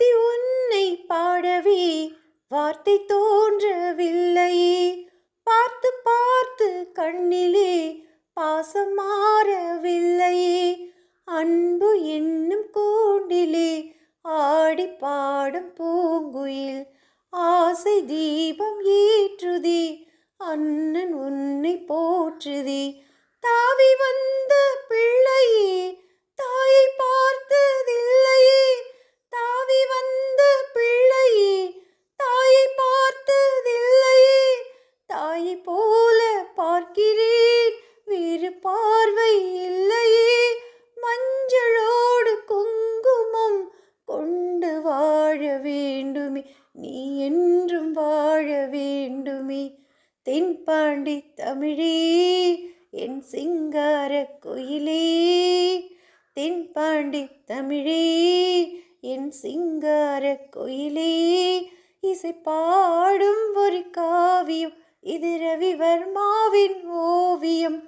வார்த்தை உன்னை பாடவே வார்த்தை தோன்றவில்லையே பார்த்து பார்த்து கண்ணிலே பாசம் மாறவில்லையே அன்பு என்னும் கூண்டிலே ஆடி பாடும் பூங்குயில் ஆசை தீபம் ஏற்றுதே அண்ணன் உன்னை போற்றுதே. தாவி வந்த வேண்டுமே நீ என்றும் வாழ வேண்டுமே தென்பாண்டி தமிழே என் சிங்கார கோயிலே. தென்பாண்டி தமிழே என் சிங்கார கோயிலே. இசை பாடும் ஒரு காவியம் இது ரவிவர்மாவின் ஓவியம்.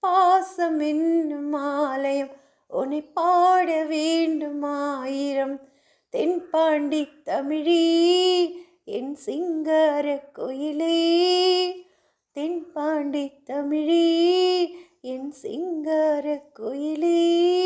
பாசம் என்னும் ஆலயம் உன்னை பாட வேண்டும் ஆயிரம் தென்பாண்டி தமிழே என் சிங்கார குயிலே. தென்பாண்டி தமிழே என் சிங்கார குயிலே.